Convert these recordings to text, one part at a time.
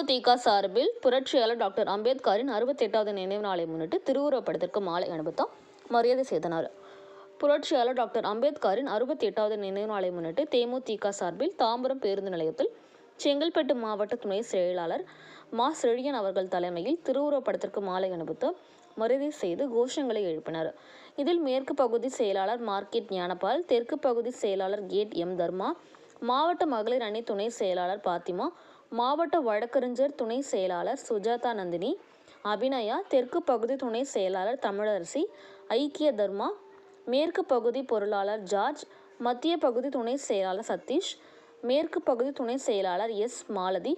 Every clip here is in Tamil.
தேமுதிக சார்பில் புரட்சியாளர் டாக்டர் அம்பேத்கரின் அறுபத்தி எட்டாவது நினைவு நாளை முன்னிட்டு திருவுருவப்படத்திற்கு மாலை அணிவித்தோம் மரியாதை செய்தனர் புரட்சியாளர் டாக்டர் அம்பேத்கரின் அறுபத்தி எட்டாவது நினைவு நாளை முன்னிட்டு தேமுதிக சார்பில் தாம்பரம் பேருந்து நிலையத்தில் செங்கல்பட்டு மாவட்ட துணை செயலாளர் மா. செழியன் அவர்கள் தலைமையில் திருவுருவப்படத்திற்கு மாலை அணிவித்து மரியாதை செய்து கோஷங்களை எழுப்பினர். இதில் மேற்கு பகுதி செயலாளர் மார்க்கெட் ஞானபால் தெற்கு பகுதி செயலாளர் கேட் எம். தர்மா மாவட்ட மகளிர் அணி துணை செயலாளர் பாத்திமா மாவட்ட வழக்கறிஞர் துணை செயலாளர் சுஜாதா நந்தினி அபிநயா தெற்கு பகுதி துணை செயலாளர் தமிழரசி ஐக்கிய தர்மா மேற்கு பகுதி பொருளாளர் ஜார்ஜ் மத்திய பகுதி துணை செயலாளர் சதீஷ் மேற்கு பகுதி துணை செயலாளர் எஸ் மாலதி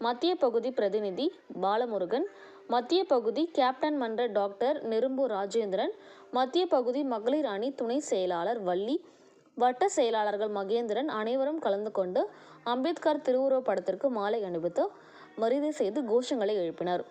மத்திய பகுதி பிரதிநிதி பாலமுருகன் மத்திய பகுதி கேப்டன் மன்ற டாக்டர் நெரும்பு ராஜேந்திரன் மத்திய பகுதி மகளிர் அணி துணை செயலாளர் வள்ளி வட்ட செயலாளர்கள் மகேந்திரன் அனைவரும் கலந்து கொண்டு அம்பேத்கர் திருவுருவ படத்திற்கு மாலை அணிவித்து மரியாதை செய்து கோஷங்களை எழுப்பினர்